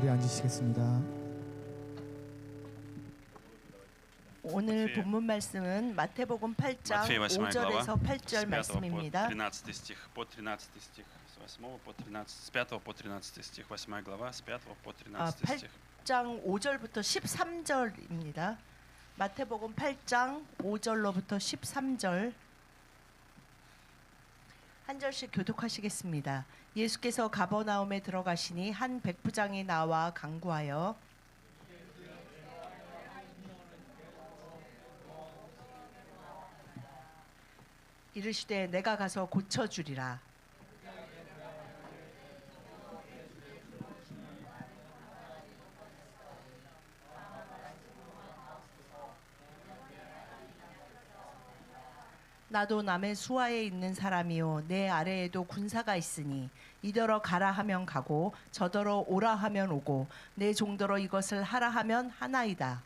자리에 앉으시겠습니다. 오늘 마태의- 본문 말씀은 마태복음 8장 Матфея 8 глава, 5절에서 с 8절 5 по 말씀입니다. 13 стих, по 13 стих, с 8 по 13, с 5 по 13 стих, 8 глава, с 5 по 13 팔- стих. 8장 5절부터 13절입니다. 마태복음 8장 5절로부터 13절 한 절씩 교독하시겠습니다. 예수께서 가버나움에 들어가시니 한 백부장이 나와 강구하여 이르시되 내가 가서 고쳐 주리라. 나도 남의 수하에 있는 사람이요 내 아래에도 군사가 있으니 이더러 가라 하면 가고 저더러 오라 하면 오고 내 종더러 이것을 하라 하면 하나이다.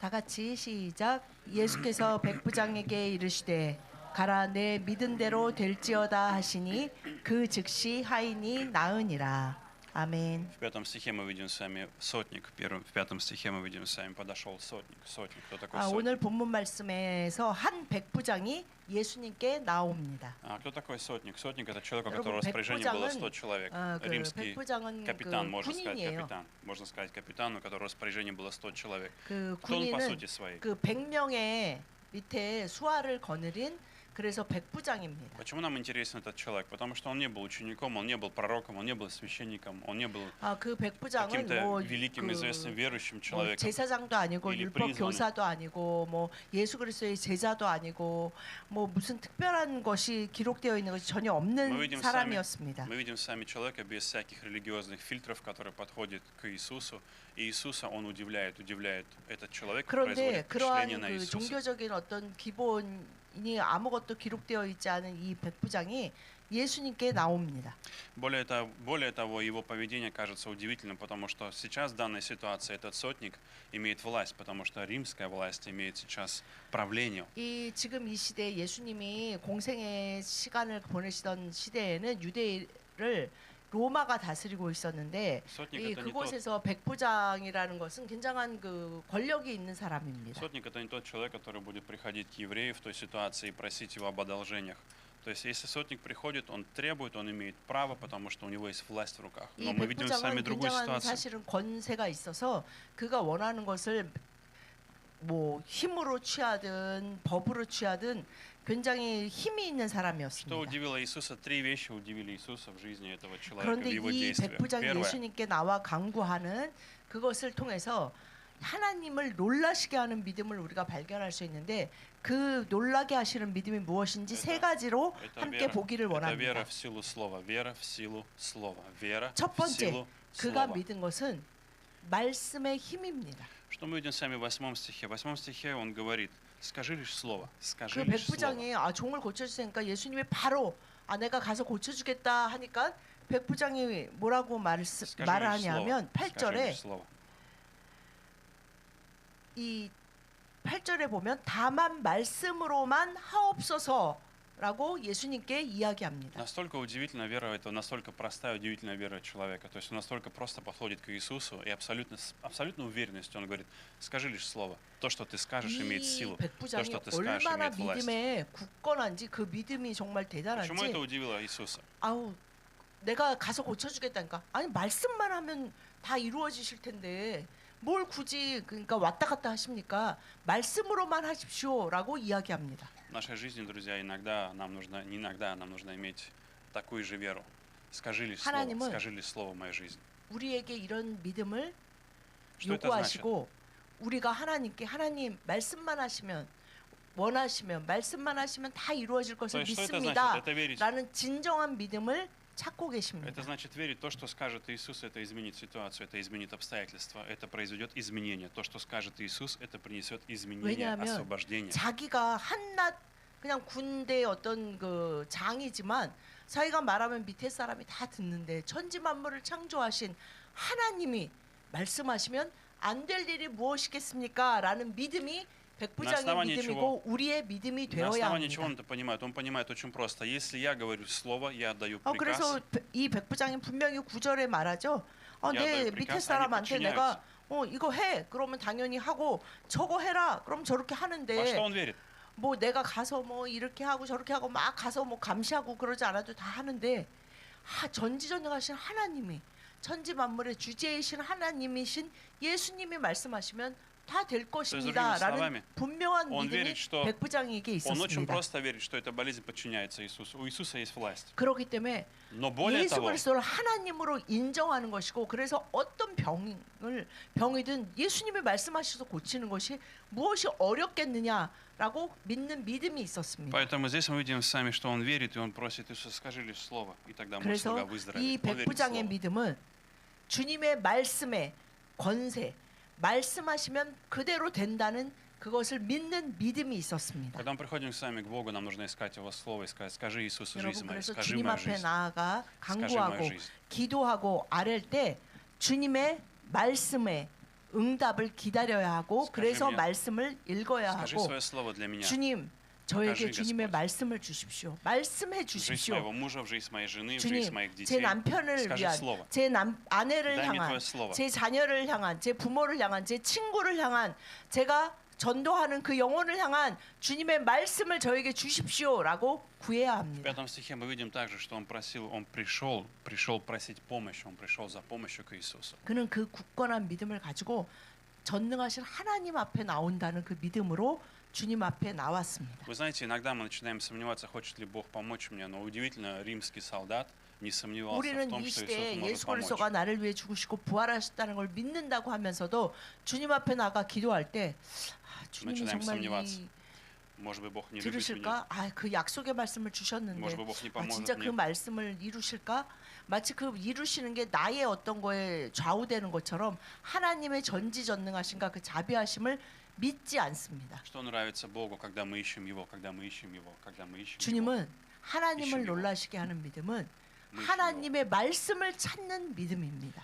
다 같이 시작. 예수께서 백부장에게 이르시되 가라 내 믿은 대로 될지어다 하시니 그 즉시 하인이 나으니라. 아멘. В пятом стихе мы видим с вами сотник. В, первом, в пятом стихе мы видим с вами подошел сотник. Сотник. Кто такой 아, сотник? 오늘 본문 말씀에서 한 백부장이 예수님께 나옵니다. А кто такой сотник? Сотник это человек, у 여러분, которого распоряжение было 백부장은, 100 человек. 아, 그 Римский 백부장은 капитан, 그 можно сказать 군인이에요. капитан. Можно сказать капитан, у которого распоряжение было 100 человек. 그 Кто он по 군인은 сути своей? 그 100명의 밑에 수하를 거느린 그래서 백부장입니다. Почему нам интересен этот человек? Потому что он не был учеником, он не был пророком, он не был священником, он не был 아, 그 백부장은 каким-то 뭐 великим, 그 известным верующим 뭐 человеком. 제사장도 아니고 일이 율법 프리즈만은- 교사도 아니고 뭐 예수 그리스도의 제자도 아니고 뭐 무슨 특별한 것이 기록되어 있는 것이 전혀 Мы 없는 видим, сами, 사람이었습니다. мы видим сами человека без всяких религиозных фильтров, который подходит к Иисусу. И Иисуса он удивляет, удивляет этот человек, 그런데 производит впечатление 그러한 на 그 Иисуса. 종교적인 어떤 기본이 아무것도 기록되어 있지 않은 이 백부장이 예수님께 나옵니다. Более того, более того, его поведение кажется удивительным, потому что сейчас в данной ситуации этот сотник имеет власть, потому что римская власть имеет сейчас правление. 이 지금 이 시대에 예수님이 공생의 시간을 보내시던 시대에는 유대를 로마가 다스리고 있었는데 Сотник 이 это не тот, 그곳에서 백부장이라는 것은 굉장한 그 권력이 있는 사람입니다. сотник это не тот человек, который будет приходить к еврею в той ситуации и просить его об одолжениях. То есть, если сотник приходит, он требует, он имеет право, потому что у него есть власть в руках. 이 Но мы видим с вами 백부장은 другую 굉장한 ситуацию. 사실은 권세가 있어서 그가 원하는 것을 뭐 힘으로 취하든 법으로 취하든 굉장히 힘이 있는 Что 사람이었습니다. удивило Иисуса? Три вещи удивили Иисуса в жизни этого человека, 그런데 в его 이 действиях. 백부장이 Первое, 예수님께 나와 강구하는 그것을 통해서 하나님을 놀라시게 하는 믿음을 우리가 발견할 수 있는데 그 놀라게 하시는 믿음이 무엇인지 세 Это- 가지로 это 함께 вера, 보기를 это вера 원합니다. в силу слова, вера в силу слова, вера 첫 в 번째, силу 그가 слова. 믿은 것은 말씀의 힘입니다. Что мы видим сами в восьмом стихе? В восьмом стихе он говорит, скажи лишь слово, скажи 그 лишь слово. 백부장이 아 종을 고쳐주니까 예수님이 바로 아 내가 가서 고쳐주겠다 하니까 백부장이 뭐라고 말, Скажи 말을 лишь слово, 하냐면 скажи 8절에 лишь слово. 이 8절에 보면 다만 말씀으로만 하옵소서 라고 예수님께 이야기합니다. Настолько удивительна вера, это настолько простая, удивительная вера человека. То есть он настолько просто подходит к Иисусу и абсолютно, с абсолютной уверенностью он говорит, скажи лишь слово. То, что ты скажешь, имеет 이 силу. То, 백부장이 что ты скажешь, 얼마나 имеет власть. 믿음에 굳건한지 그 믿음이 정말 대단한지 Почему это удивило Иисуса? 아우 내가 가서 고쳐주겠다니까 아니 말씀만 하면 다 이루어지실 텐데 뭘 굳이 그러니까 왔다 갔다 하십니까 말씀으로만 하십시오라고 이야기합니다. В нашей жизни, друзья, иногда нам нужно, не иногда, нам нужно иметь такую же веру. Скажи лишь слово, 하나님은 скажи лишь слово в моей жизни. 우리에게 이런 믿음을 Что это значит? 요구하시고 우리가 하나님께 하나님 말씀만 하시면 원하시면 말씀만 하시면 다 이루어질 То 것을 есть что это 믿습니다. значит? Это верить. 라는 진정한 믿음을 찾고 계십니다. Это значит верить то, что скажет Иисус, это изменит ситуацию, это изменит обстоятельства, это произведет изменение. То, что скажет Иисус, это принесет изменение, 왜냐하면 освобождение. 자기가 한낱 그냥 군대 어떤 그 장이지만 자기가 말하면 밑에 사람이 다 듣는데 천지 만물을 창조하신 하나님이 말씀하시면 안 될 일이 무엇이겠습니까? 라는 믿음이 백부장의 основании 믿음이고 우리의 믿음이 На 되어야 основании чего он 합니다. это понимает? Он понимает очень просто. Если я говорю слово, я отдаю 어, приказ, 그래서 배- 이 백부장이 분명히 구절에 말하죠. 어, 야, 내 너 밑에 프리카스 사람한테 아니, 내가 어 이거 해 그러면 당연히 하고 저거 해라 그럼 저렇게 во что 하는데 он верит? 뭐 내가 가서 뭐 이렇게 하고 저렇게 하고 막 가서 뭐 감시하고 그러지 않아도 다 하는데 하, 전지전능하신 하나님이 천지 만물의 주제이신 하나님이신 예수님이 말씀하시면 다 될 другими 것입니다라는 словами, 분명한 он 믿음이 верит, что 백부장에게 Он очень 있었습니다. просто верит, что эта болезнь подчиняется Иисусу. У Иисуса есть власть. 그렇기 때문에 Но более 예수 того, 그리스도를 하나님으로 인정하는 것이고 그래서 어떤 병을 병이든 예수님이 말씀하셔서 고치는 것이 무엇이 어렵겠느냐라고 믿는 믿음이 있었습니다. поэтому здесь мы видим сами, что он верит, и он просит Иисуса, скажи лишь слово, и тогда мой слуга 그래서 이 выздоровеет. Он верит в 백부장의 слово. 믿음은 주님의 말씀의 권세 말씀하시면 그대로 된다는 그것을 믿는 믿음이 있었습니다. Когда мы приходим сами к Богу, нам нужно искать Его Слово и сказать, скажи Иисусу жизнь 여러분 моя, 그래서 скажи 주님 моя 앞에 жизнь, 나아가 скажи моя 간구하고 жизнь. 기도하고 아랠 때 주님의 말씀에 응답을 기다려야 하고 스카지 그래서 меня. 말씀을 읽어야 Скажи 하고 свое слово для меня. 주님 저에게 покажи, 주님의 Господь. 말씀을 주십시오. 말씀해 В жизнь 주십시오. моего мужа, в жизнь моей жены, в жизнь 주님 моих 제 детей. 남편을 скажи 위한 слово. 제 남, 아내를 Дай мне 향한 Твое слово. 제 자녀를 향한 제 부모를 향한 제 친구를 향한 제가 전도하는 그 영혼을 향한 주님의 말씀을 저에게 주십시오라고 구해야 В 합니다. пятом стихе мы видим также, что он просил, он пришел, пришел просить помощи, он пришел за помощью к Иисусу. 그는 그 굳건한 믿음을 가지고 전능하신 하나님 앞에 나온다는 그 믿음으로 주님 앞에 나왔습니다. Вы знаете, иногда мы начинаем сомневаться, хочет ли Бог помочь мне, но удивительно, римский солдат не сомневался в 우리는 том, 이 что 시대에 Иисус может 예수 помочь. 그리스도가 나를 위해 죽으시고 부활하셨다는 걸 믿는다고 하면서도 주님 앞에 나가 기도할 때 아, 주님이 начинаем 정말 сомневаться. 이 Может быть, Бог не любит меня, 들으실까? 아, 그 약속의 말씀을 주셨는데 может быть, Бог не 아, поможет 진짜 그 мне. 말씀을 이루실까? 마치 그 이루시는 게 나의 어떤 거에 좌우되는 것처럼 하나님의 전지전능하신가 그 자비하심을 믿지 않습니다. 주님은 하나님을 놀라시게 하는 믿음은 하나님의 말씀을 찾는 믿음입니다.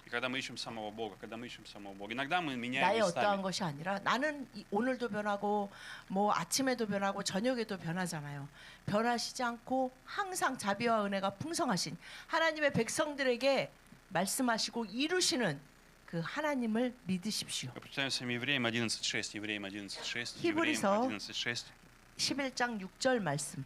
나의 어떠한 것이 아니라 나는 오늘도 변하고 뭐 아침에도 변하고 저녁에도 변하잖아요. 변하시지 않고 항상 자비와 은혜가 풍성하신 하나님의 백성들에게 말씀하시고 이루시는 그 하나님을 믿으십시오. Мы прочитаем с вами Евреям 11.6, Евреям 11.6, 히브리서 Евреям 11.6, 11장 6절 말씀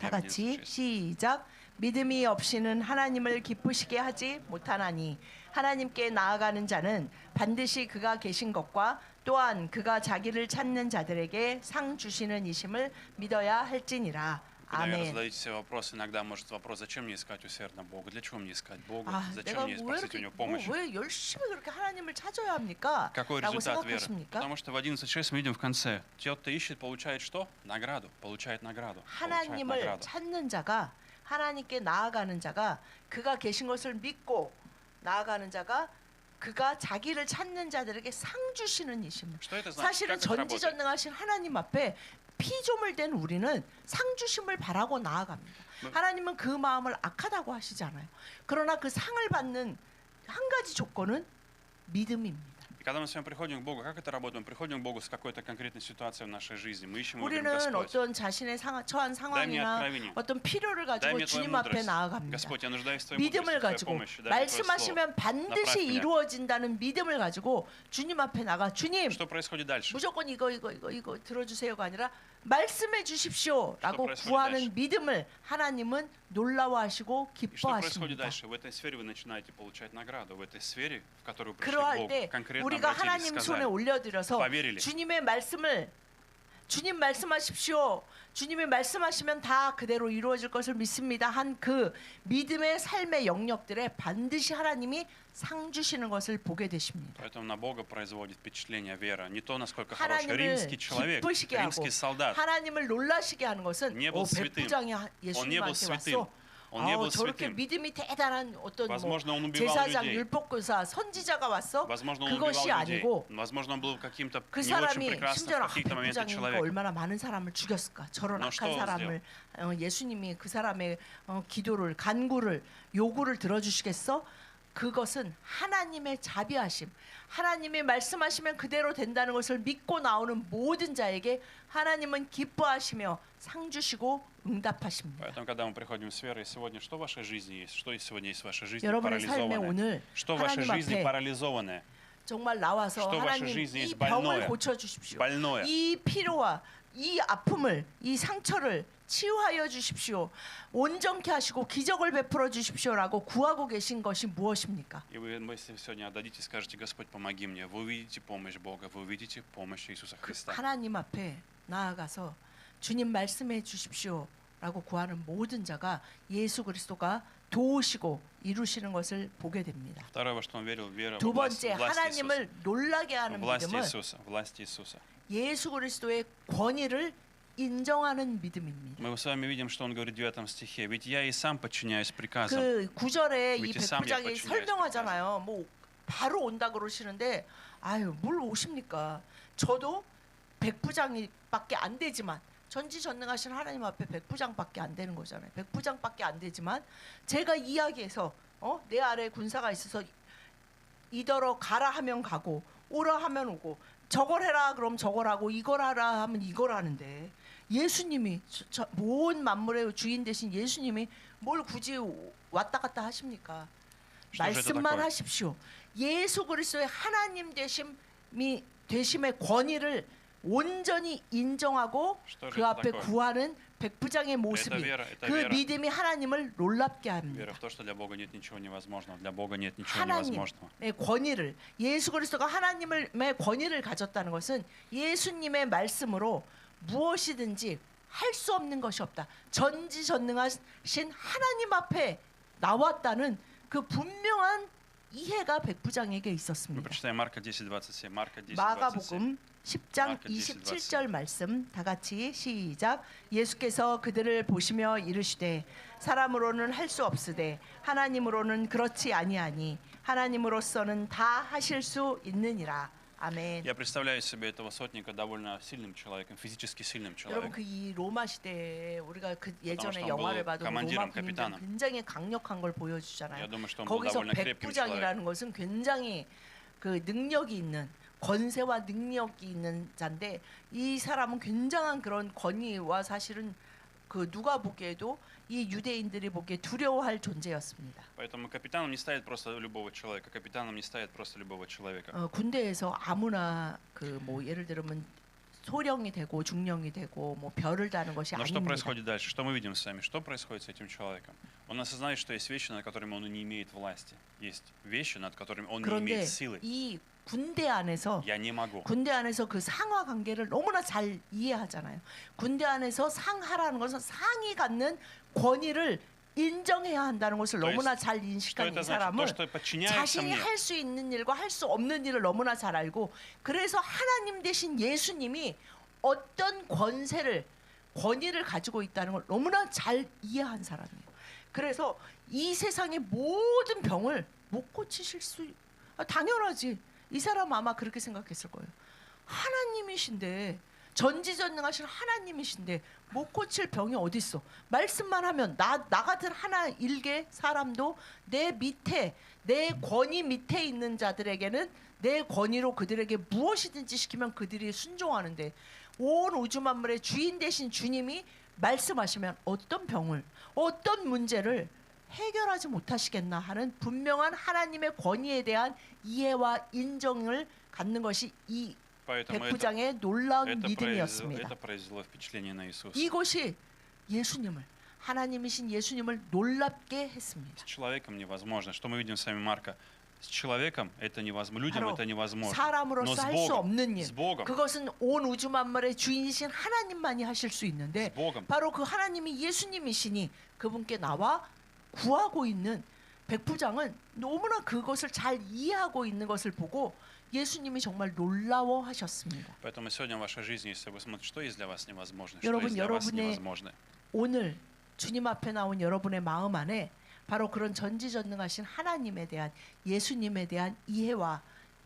다 Евреям 같이 11.6. 시작 믿음이 없이는 하나님을 기쁘시게 하지 못하나니 하나님께 나아가는 자는 반드시 그가 계신 것과 또한 그가 자기를 찾는 자들에게 상 주시는 이심을 믿어야 할지니라 Вы, наверное, 아멘. задаете себе вопрос, иногда может вопрос, зачем мне искать усердно Бога, для чего мне искать Бога, 아, зачем 내가 мне 왜 просить у 이렇게 Него 뭐, помощи. 왜 열심히 그렇게 하나님을 찾아야 합니까? Какой 라고 результат веры? 생각하십니까? Потому что в 11.6 мы видим в конце, тот, кто ищет, получает что? Награду, получает награду, получает 하나님을 награду. 찾는 자가 하나님께 나아가는 자가 그가 계신 것을 믿고 나아가는 자가 그가 자기를 찾는 자들에게 상 주시는 이십니다. Что это значит? 사실은 Как это работает? 전지전능하신 하나님 앞에 피조물 된 우리는 상 주심을 바라고 나아갑니다. 뭐- 하나님은 그 마음을 악하다고 하시지 않아요. 그러나 그 상을 받는 한 가지 조건은 믿음입니다. И когда мы с вами приходим к Богу, как это работает? Мы приходим к Богу с какой-то конкретной ситуацией в нашей жизни. Мы ищем Его, говорим, 우리는 Господь, 어떤 자신의 상, 처한 дай мне 상황이나 откровение, 어떤 필요를 дай 가지고 мне Твою 주님 앞에 мудрость. 나아갑니다. Господь, я нуждаюсь в Твоей 믿음을 мудрости, в Твоей 가지고 помощи, дай мне Твое слово. 말씀하시면 반드시 направь меня. 이루어진다는 믿음을 가지고 주님 앞에 나가 주님 Что происходит дальше? 무조건 이거 이거 이거 이거 들어주세요가 아니라 말씀해 주십시오라고 구하는 믿음을 하나님은 놀라워하시고 기뻐하십니다. 그러할 때 우리가 하나님 손에 올려드려서 주님의 말씀을 주님 말씀하십시오. 주님이 말씀하시면 다 그대로 이루어질 것을 믿습니다. 한 그 믿음의 삶의 영역들에 반드시 하나님이 상 주시는 것을 보게 되십니다. Поэтому на Бога производит впечатление вера. Не то, насколько хороший 하나님을 римский человек, 기쁘시게 하고 римский солдат. 하나님을 놀라시게 하는 것은 Не 오, был святым. 백부장이 하- Он не был 예수님한테 святым. 왔어. Он не 아우, был 저렇게 святым. 믿음이 대단한 어떤 뭐 Возможно, он убивал 제사장, людей. 율법교사, 선지자가 왔어. Возможно, он 그것이 убивал людей. 아니고 Возможно, он был каким-то 그 не очень 사람이 прекрасным 심지어 в каких-то моментах 백부장이니까 человеком. 얼마나 많은 사람을 죽였을까? 저런 너 악한 что он 사람을 어, 예수님이 그 사람의 어, 기도를 간구를 요구를 들어주시겠어? 그것은 하나님의 자비하심, 하나님이 말씀하시면 그대로 된다는 것을 믿고 나오는 모든 자에게 하나님은 기뻐하시며 상 주시고 응답하십니다. Поэтому, когда мы приходим с верой сегодня, что в вашей жизни есть? Что есть сегодня есть в вашей жизни 여러분의 삶에 парализованное? 오늘 Что в вашей 하나님 жизни 앞에 парализованное? 정말 나와서 что в вашей 하나님 жизни 이 есть 병을 больное, 고쳐 주십시오. больное. 이 피로와 이 아픔을 이 상처를 치유하여 주십시오. 온전케 하시고 기적을 베풀어 주십시오라고 구하고 계신 것이 무엇입니까? И вы, вы сегодня отдадите и скажете, Господь, помоги мне. Вы увидите помощь Бога, вы увидите помощь Иисуса Христа. 하나님 앞에 나아가서 주님 말씀해 주십시오라고 구하는 모든 자가 예수 그리스도가 도우시고 이루시는 것을 보게 됩니다. Второе, во что он верил, вера 두 в власть, 번째 власть Иисуса. 하나님을 놀라게 하는 Власть 믿음은 Иисуса, власть Иисуса. 예수 그리스도의 권위를 인정하는 믿음입니다. Мы с вами видим, что он говорит в 9 стихе. Ведь я и сам подчиняюсь приказам. 그 구절에 이 위치 삼 백부장이 예뻐 주냐 설명하잖아요. 뭐 바로 온다 그러시는데 아유 뭘 오십니까? 저도 백부장이밖에 안 되지만 전지전능하신 하나님 앞에 백부장밖에 안 되는 거잖아요. 백부장밖에 안 되지만 제가 이야기해서 어? 내 아래 군사가 있어서 이더러 가라 하면 가고 오라 하면 오고 저걸 해라 그럼 저걸 하고 이걸 하라 하면 이걸 하는데 예수님이 저, 모든 만물의 주인 되신 예수님이 뭘 굳이 왔다 갔다 하십니까? 말씀만 하십시오. 예수 그리스도의 하나님 되심이 되심의 권위를 온전히 인정하고 그 앞에 구하는 백부장의 모습이 그 믿음이 하나님을 놀랍게 합니다. 하나님의 권위를 예수 그리스도가 하나님의 권위를 가졌다는 것은 예수님의 말씀으로 무엇이든지 할 수 없는 것이 없다. 전지전능하신 하나님 앞에 나왔다는 그 분명한 이해가 백부장에게 있었습니다. 마가복음 10장 27절 말씀 다 같이 시작. 예수께서 그들을 보시며 이르시되 사람으로는 할 수 없으되 하나님으로는 그렇지 아니하니 하나님으로서는 다 하실 수 있느니라. 아멘. Я представляю себе этого сотника довольно сильным человеком, физически сильным 여러분 человеком. 그 이 로마 시대에 우리가 그 예전에 что он 영화를 был 봐도 командиром, 로마 군인들 капитаном. 굉장히 강력한 걸 보여주잖아요. Я думаю, что он был 거기서 довольно крепким человеком. 백부장이라는 것은 굉장히 그 능력이 있는 권세와 능력이 있는 자인데 이 사람은 굉장한 그런 권위와 사실은 그 누가 보기에도 이 유대인들이 보기에 두려워할 존재였습니다. Поэтому капитаном не ставит просто любого человека. Капитаном не ставит просто любого человека. 어, 군대에서 아무나 그 뭐 예를 들면 소령이 되고 중령이 되고 뭐 별을 다는 것이 Но что 아닙니다. происходит дальше? Что мы видим с вами? Что происходит с этим человеком? Он осознает, что есть вещи, над которыми он не имеет власти. Есть вещи, над которыми он не 그런데 имеет силы. 이 군대 안에서 군대 안에서 그 상하 관계를 너무나 잘 이해하잖아요. 군대 안에서 상하라는 것은 상이 갖는 권위를 인정해야 한다는 것을 너무나 잘 인식한 이 사람은 자신이 할 수 있는 일과 할 수 없는 일을 너무나 잘 알고 그래서 하나님 대신 예수님이 어떤 권세를 권위를 가지고 있다는 걸 너무나 잘 이해한 사람이에요. 그래서 이 세상의 모든 병을 못 고치실 수 당연하지. 이 사람 아마 그렇게 생각했을 거예요. 하나님이신데 전지전능하신 하나님이신데 못 고칠 병이 어디 있어? 말씀만 하면 나 나 같은 하나 일개 사람도 내 밑에 내 권위 밑에 있는 자들에게는 내 권위로 그들에게 무엇이든지 시키면 그들이 순종하는데 온 우주 만물의 주인 되신 주님이 말씀하시면 어떤 병을 어떤 문제를 해결하지 못하시겠나 하는 분명한 하나님의 권위에 대한 이해와 인정을 갖는 것이 이 Поэтому это, 백부장의 놀라운 это, произвело, 믿음이었습니다. это произвело впечатление на Иисуса. 이것이 예수님을 하나님이신 예수님을 놀랍게 했습니다. С человеком невозможно. Что мы видим с вами, Марка? С человеком это невозможно. Людям 바로 это невозможно. Но 사람으로서 с 할 수 Богом, 없는 일. с Богом, 그것은 온 우주 만물의 주인이신 하나님만이 하실 수 있는데 с Богом, 바로 그 하나님이 예수님이시니 그분께 나와 구하고 있는 백부장은 너무나 그것을 잘 이해하고 있는 것을 보고 예수님이 정말 놀라워하셨습니다. Поэтому сегодня в вашей жизни, если вы смотрите, что есть для вас невозможно, что 여러분, есть для вас 여러분의 невозможно. 오늘 주님 앞에 나온 여러분의 마음 안에 바로 그런 전지전능하신 하나님에 대한 예수님에 대한 이해와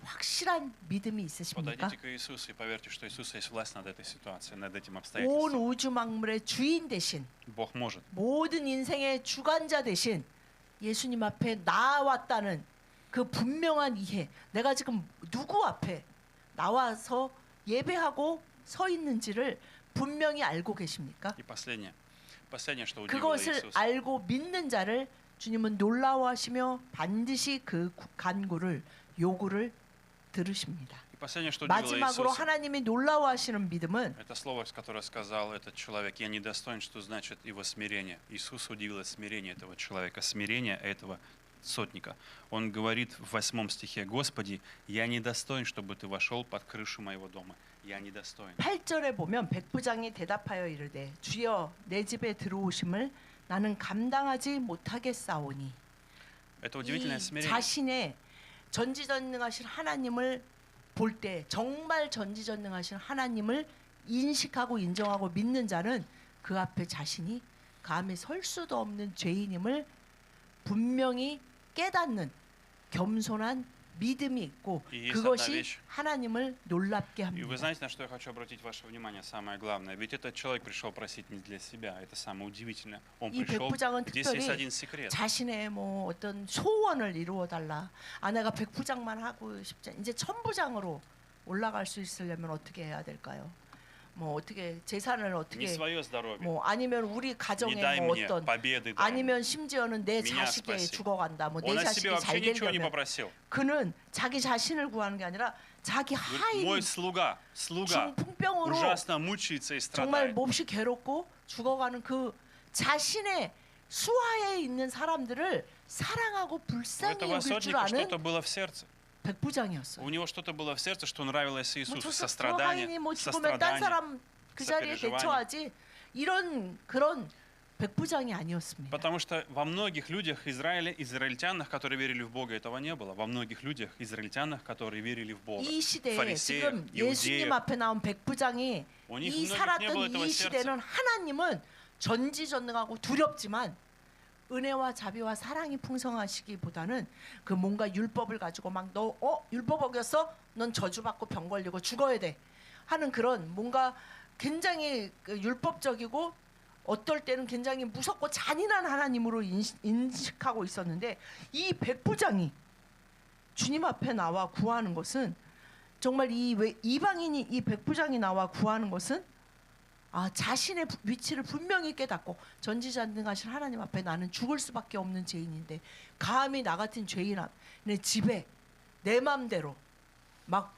확실한 믿음이 있으십니까? Подойдите к Иисусу и поверьте, что Иисус есть власть над этой ситуацией, над этим 온 обстоятельством. 우주 만물의 주인 대신 Бог может. 모든 인생의 주관자 대신 예수님 앞에 나왔다는 그 분명한 이해. 내가 지금 누구 앞에 나와서 예배하고 서 있는지를 분명히 알고 계십니까? И последнее. Последнее, что удивило 그것을 Иисуса. 알고 믿는 자를 주님은 놀라워하시며 반드시 그 구- 간구를 요구를 들으십니다. И последнее, что удивило 마지막으로 Иисуса, 하나님이 놀라워하시는 믿음은 это слово, которое сказал этот человек, я недостоин, что значит его смирение. Иисус удивило смирение этого человека, смирение этого сотника. Он говорит в восьмом стихе, «Господи, я недостоин, чтобы ты вошел под крышу моего дома. Я недостоин». 8절에 보면 백부장이 대답하여 이르되 주여 내 집에 들어오심을 나는 감당하지 못하겠사오니 Это удивительное 이 смирение. 자신의 전지전능하신 하나님을 볼 때 정말 전지전능하신 하나님을 인식하고 인정하고 믿는 자는 그 앞에 자신이 감히 설 수도 없는 죄인임을 분명히 깨닫는 겸손한 믿음이 있고 И есть одна 그것이 вещь. 하나님을 놀랍게 И вы 합니다. знаете, на что я хочу обратить ваше внимание, самое главное? Ведь этот человек пришел просить не для себя, это самое удивительное. Он 이 пришел, 백부장은 здесь есть 특별히 один секрет. 자신의 뭐 어떤 소원을 이루어 달라. 아 내가 백부장만 하고 싶지. 않- 이제 천부장으로 올라갈 수 있으려면 어떻게 해야 될까요? 뭐 어떻게 재산을 Не 어떻게 свое здоровье, 뭐 아니면 우리 не 가정에 дай 뭐 мне 어떤 победы, дай мне. 아니면 심지어는 내 미냐 자식에 스파시. 죽어간다. 뭐 내 Он от 자식이 себя 잘 вообще ничего не 되려면 попросил. 그는 자기 자신을 구하는 게 아니라 자기 Говорит, 하인 Мой слуга, слуга 중풍병으로 ужасно мучается и 정말 страдает. 몹시 괴롭고 죽어가는 그 자신의 수하에 있는 사람들을 사랑하고 У 불쌍히 этого 여길 줄 сотника 아는 что-то было в сердце. 백부장이었어요. У него что-то было в сердце, что нравилось 뭐 Иисусу. 저, 저 Сострадание, 하인이 뭐 죽으면 딴 сострадание. 사람 그 자리에 сопереживание. 대처하지 이런 그런 백부장이 아니었습니다. Потому что во многих людях Израиля, израильтянах, которые верили в Бога, этого не было. Во многих людях, израильтянах, которые верили в Бога. 이 시대에 фарисеев, 지금 예수님 иудеев. 앞에 나온 백부장이 У них 이 многих не было 살았던 этого 이 сердца. 시대는 하나님은 전지전능하고 두렵지만 은혜와 자비와 사랑이 풍성하시기보다는 그 뭔가 율법을 가지고 막 너 어 율법 어겼어? 넌 저주받고 병 걸리고 죽어야 돼 하는 그런 뭔가 굉장히 그 율법적이고 어떨 때는 굉장히 무섭고 잔인한 하나님으로 인식, 인식하고 있었는데 이 백부장이 주님 앞에 나와 구하는 것은 정말 이 왜- 이방인이 이 백부장이 나와 구하는 것은 아 자신의 부- 위치를 분명히 깨닫고 전지전능하신 하나님 앞에 나는 죽을 수밖에 없는 죄인인데 감히 나 같은 죄인의 집에 내 맘대로 막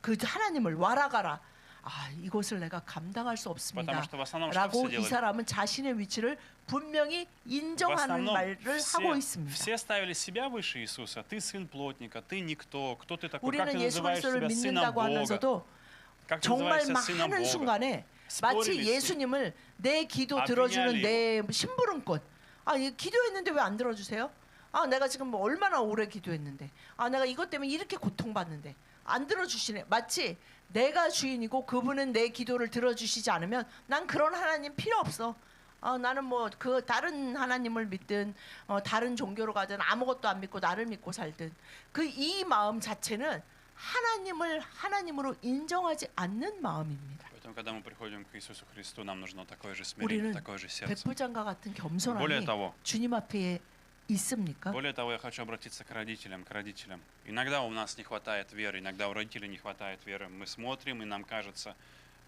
그 하나님을 와라가라 아 이것을 내가 감당할 수 Потому 없습니다. что в основном что 라고 все 이 делали? 사람은 자신의 위치를 분명히 В 인정하는 основном 말을 하고 все, 있습니다. все ставили себя выше Иисуса. Ты сын плотника, ты никто, кто ты такой, как ты 우리는 예수 называешь 그리스도를 себя сыном 믿는다고 Бога? 하면서도 Как ты 정말 называешься 막 сыном 하는 Бога? 순간에 마치 예수님을 내 기도 아, 들어주는 내 심부름꾼. 아, 이 기도했는데 왜 안 들어주세요? 아, 내가 지금 뭐 얼마나 오래 기도했는데. 아, 내가 이것 때문에 이렇게 고통받는데 안 들어주시네. 마치 내가 주인이고 그분은 내 기도를 들어주시지 않으면 난 그런 하나님 필요 없어. 어, 나는 뭐 그 다른 하나님을 믿든 어, 다른 종교로 가든 아무것도 안 믿고 나를 믿고 살든 그 이 마음 자체는 하나님을 하나님으로 인정하지 않는 마음입니다. Поэтому, когда мы приходим к Иисусу Христу, нам нужно такое же смирение, 우리는 такое же сердце. 백부장과 같은 Более 겸손함이 того, 주님 앞에 있습니까? более того, я хочу обратиться к родителям, к родителям. Иногда у нас не хватает веры, иногда у родителей не хватает веры. Мы смотрим, и нам кажется,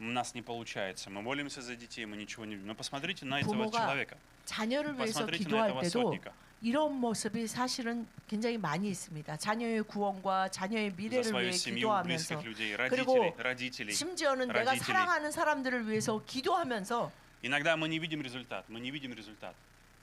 у нас не получается. Мы молимся за детей, мы ничего не видим. Но посмотрите на этого 부모가 человека. 자녀를 위해서 Посмотрите на 기도할 этого 때도 сотника. 이런 모습이 사실은 굉장히 많이 있습니다. 자녀의 구원과 자녀의 За 미래를 свою 위해 семью, 기도하면서 близких людей, 그리고 родителей, родителей. 심지어는 내가 родителей. 사랑하는 사람들을 위해서 기도하면서 Иногда мы не видим результат, мы не видим результат.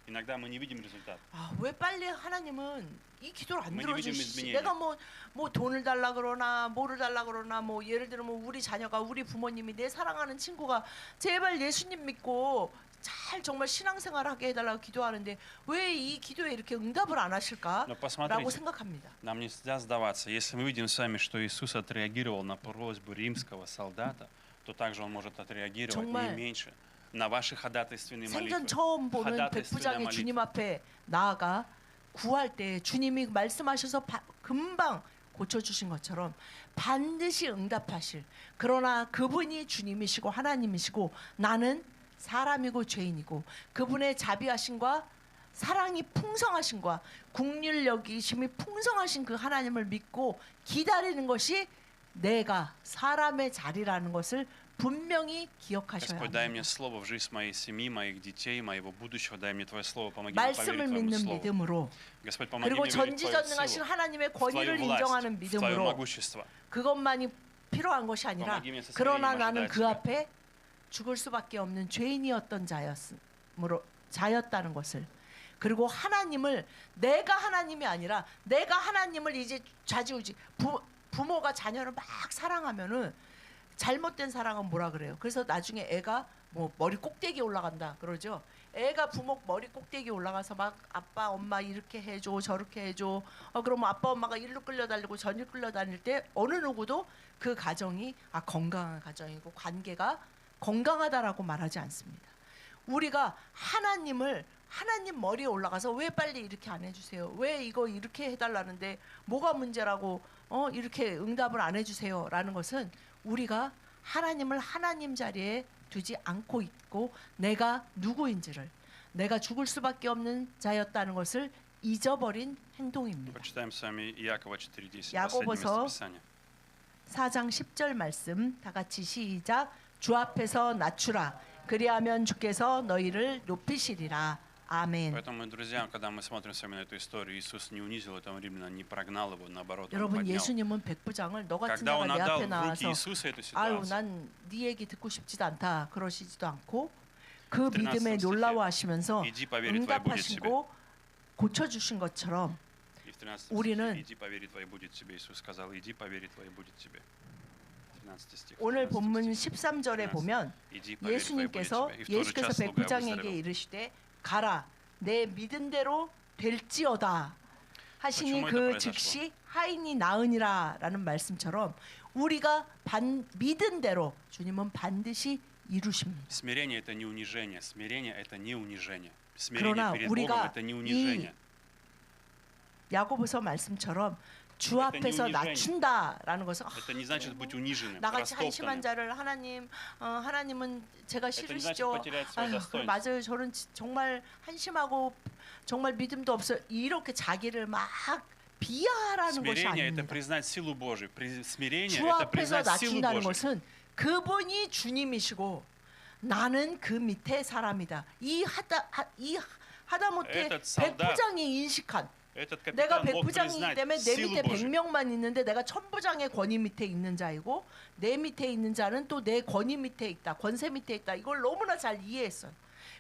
Иногда мы не видим результат. 아, 왜 빨리 하나님은 이 기도를 안 뭐 이미 들어주시지? 믿음이 내가 뭐 뭐 돈을 달라 그러나 뭐를 달라 그러나 뭐 예를 들면 뭐 우리 자녀가 우리 부모님이 내 사랑하는 친구가 제발 예수님 믿고 잘 정말 신앙생활하게 해달라고 기도하는데 왜 이 기도에 이렇게 응답을 안 하실까라고 Но посмотрите, 생각합니다. нам нельзя сдаваться. Если мы видим с вами, что Иисус отреагировал на просьбу римского солдата, то также Он может отреагировать 정말 не меньше на ваши ходатайственные 생전 молитвы. 처음 보는 하다테스나 백부장이 말리트. 주님 앞에 나아가 구할 때 주님이 말씀하셔서 바- 금방 고쳐주신 것처럼 반드시 응답하실 그러나 그분이 주님이시고 하나님이시고 나는 사람이고 죄인이고 그분의 자비하심과 사랑이 풍성하신과 국률 여기심이 풍성하신 그 하나님을 믿고 기다리는 것이 내가 사람의 자리라는 것을 분명히 기억하셔야 Господь, дай 합니다. мне слово в жизнь моей семьи, моих детей, моего будущего. Дай мне Твое слово, помоги мне 말씀을 поверить Твоему 믿는 слову. 믿음으로 Господь, помоги 그리고 мне верить в Твою 전지전능하신 силу, 하나님의 в Твою 권위를 власть, 인정하는 в Твое 믿음으로 могущество. 그것만이 필요한 것이 아니라 Помоги мне со 그러나 смирением 나는 ожидать 그 Тебя. 앞에 죽을 수밖에 없는 죄인이었던 자였으므로 자였다는 것을 그리고 하나님을 내가 하나님이 아니라 내가 하나님을 이제 좌지우지 부, 부모가 자녀를 막 사랑하면은 잘못된 사랑은 뭐라 그래요? 그래서 나중에 애가 뭐 머리 꼭대기에 올라간다 그러죠. 애가 부모 머리 꼭대기에 올라가서 막 아빠 엄마 이렇게 해줘 저렇게 해줘 어 그러면 아빠 엄마가 일로 끌려다니고 저리로 끌려다닐 때 어느 누구도 그 가정이 아 건강한 가정이고 관계가 건강하다라고 말하지 않습니다. 우리가 하나님을 하나님 머리에 올라가서 왜 빨리 이렇게 안 해주세요? 왜 이거 이렇게 해달라는데 뭐가 문제라고 어 이렇게 응답을 안 해주세요?라는 것은 우리가 하나님을 하나님 자리에 두지 않고 있고 내가 누구인지를 내가 죽을 수밖에 없는 자였다는 것을 잊어버린 행동입니다. Почитаем с вами Иакова 4.10, 야고보서 последнее место Писания. 4장 10절 말씀 다 같이 시작 주 앞에서 낮추라 그리하면 주께서 너희를 높이시리라 아멘. Поэтому, друзья, когда мы смотрим с вами на эту историю, Иисус не унизил этого римляна, не прогнал его, наоборот, он 여러분 поднял. 예수님은 백부장을 너 같은 Когда 자가 он 내 отдал 앞에 в руки 나와서 Иисуса эту 아유 ситуацию, 난 네 얘기 듣고 싶지도 않다 그러시지도 않고 그 13 믿음에 стихе 놀라워하시면서 иди поверить твое будет тебе. 응답하시고 고쳐주신 것처럼 И в 13 우리는 стихе, иди поверить твое будет тебе. Иисус сказал, иди поверить твое будет тебе. 오늘 본문 13절에 보면 예수님께서 예수께서 백부장에게 이르시되 가라 내 믿은 대로 될지어다. 하시니 그 즉시 하인이 나으니라라는 말씀처럼 우리가 반, 믿은 대로 주님은 반드시 이루십니다. 그러나 우리가 이 야고보서 말씀처럼 주 앞에서 낮춘다라는 것은 아, 나같이 한심한 자를 하나님 어, 하나님은 제가 싫으시죠. 아유, 맞아요. 저는 정말 한심하고 정말 믿음도 없어 이렇게 자기를 막 비하하라는 것이 아닙니다. 주 앞에서 낮춘다는 것은 그분이 주님이시고 나는 그 밑에 사람이다. 이 하다 이 하다못해 백부장이 인식한 내가 백부장이기 때문에 내 밑에 백명만 있는데 내가 천부장의 권위 밑에 있는 자이고 내 밑에 있는 자는 또 내 권위 밑에 있다. 권세 밑에 있다. 이걸 너무나 잘 이해했어요.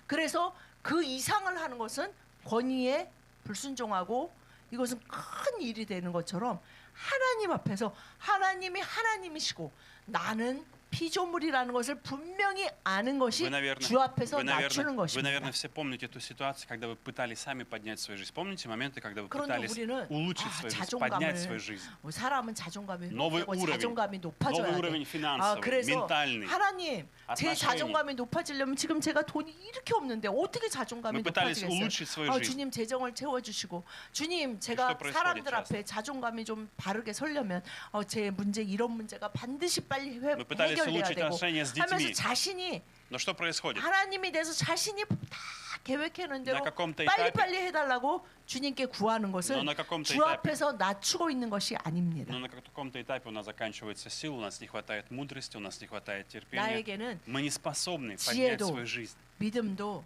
그래서 그 이상을 하는 것은 권위에 불순종하고 이것은 큰 일이 되는 것처럼 하나님 앞에서 하나님이 하나님이시고 나는 피조물이라는 것을 분명히 아는 것이 Вы, наверное, 주 앞에서 вы, 낮추는 наверное, вы, 것입니다. наверное, все помните эту ситуацию, когда вы пытались сами поднять свою жизнь. Помните моменты, когда вы 그런데 пытались 우리는 улучшить 아, свою жизнь, 자존감을 поднять свою жизнь? 뭐 사람은 자존감이 Новый 높고 уровень. 자존감이 Новый 높아져야 уровень 돼. финансовый, 아 그래서 ментальный. 하나님 제 отношений. 자존감이 높아지려면 지금 제가 돈이 이렇게 없는데 어떻게 자존감이 Мы пытались 높아지겠어요? улучшить свою 아, жизнь. 주님 재정을 채워주시고 주님 제가 что происходит 사람들 часто? 앞에 자존감이 좀 바르게 서려면 어, 제 문제 이런 문제가 반드시 빨리 회, Мы пытались 해결돼야 улучшить 되고 отношения с 하면서 детьми. 자신이 Но что происходит? 하나님에 대해서 자신이 다 계획해놓은 대로 На каком-то 빨리 этапе, 빨리 해달라고 주님께 구하는 것은 но на каком-то 주 этапе, 앞에서 낮추고 있는 것이 아닙니다. но на каком-то этапе у нас заканчивается сила, у нас не хватает мудрости, у нас не хватает терпения. 나에게는 Мы не способны поднять 지혜도, свою жизнь. 믿음도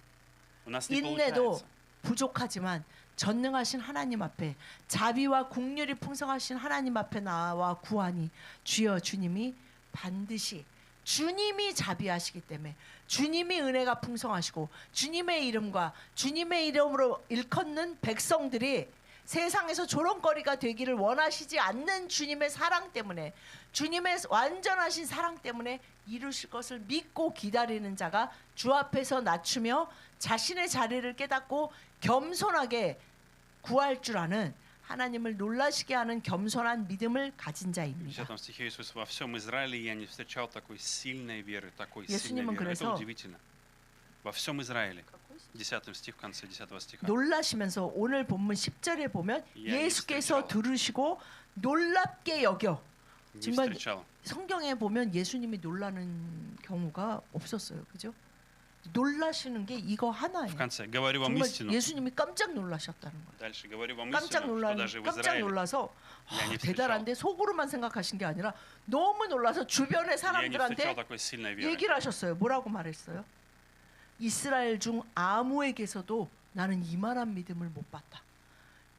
У нас не 인내도 получается. 부족하지만 전능하신 하나님 앞에 자비와 국률이 풍성하신 하나님 앞에 나와 구하니 주여 주님이 반드시 주님이 자비하시기 때문에 주님이 은혜가 풍성하시고 주님의 이름과 주님의 이름으로 일컫는 백성들이 세상에서 조롱거리가 되기를 원하시지 않는 주님의 사랑 때문에 주님의 완전하신 사랑 때문에 이루실 것을 믿고 기다리는 자가 주 앞에서 낮추며 자신의 자리를 깨닫고 겸손하게 구할 줄 아는 하나님을 놀라시게 하는 겸손한 믿음을 가진 В 자입니다. 10 стихе Иисус во всем Израиле я не встречал такой сильной веры, такой сильной 예수님은 веры. Это 그래서 удивительно. Во всем Израиле. 10 стих в конце 10 стиха. 놀라시면서 오늘 본문 10절에 보면 예, 예수께서 있었죠. 들으시고 놀랍게 여겨 Не 정말 встречал. 성경에 보면 예수님이 놀라는 경우가 없었어요. 그죠? 놀라시는 게 이거 В 하나예요. конце, говорю вам 정말 истину. 예수님이 깜짝 놀라셨다는 거예요. Дальше говорю вам 깜짝 истину, 놀라 что даже в 깜짝 Израиле 놀라서 я 아, не встречал, 대단한데 속으로만 생각하신 게 아니라 너무 놀라서 주변의 я не встречал 사람들한테 такой сильной веры. 얘기를 하셨어요. 뭐라고 말했어요? 이스라엘 중 아무에게서도 나는 이만한 믿음을 못 봤다.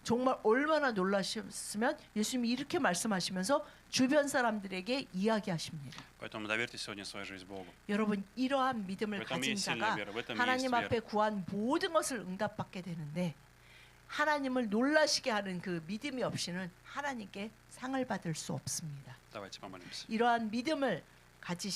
정말 얼마나 놀라셨으면 예수님이 이렇게 말씀하시면서 주변 사람들에게 이야기하십니다. 여러분 이러한 믿음을 가진 자가 하나님 앞에 구한 모든 것을 응답받게 되는데 하나님을 놀라시게 하는 그 믿음이 없이는 하나님께 상을 받을 수 없습니다. 이러한 믿음을 가지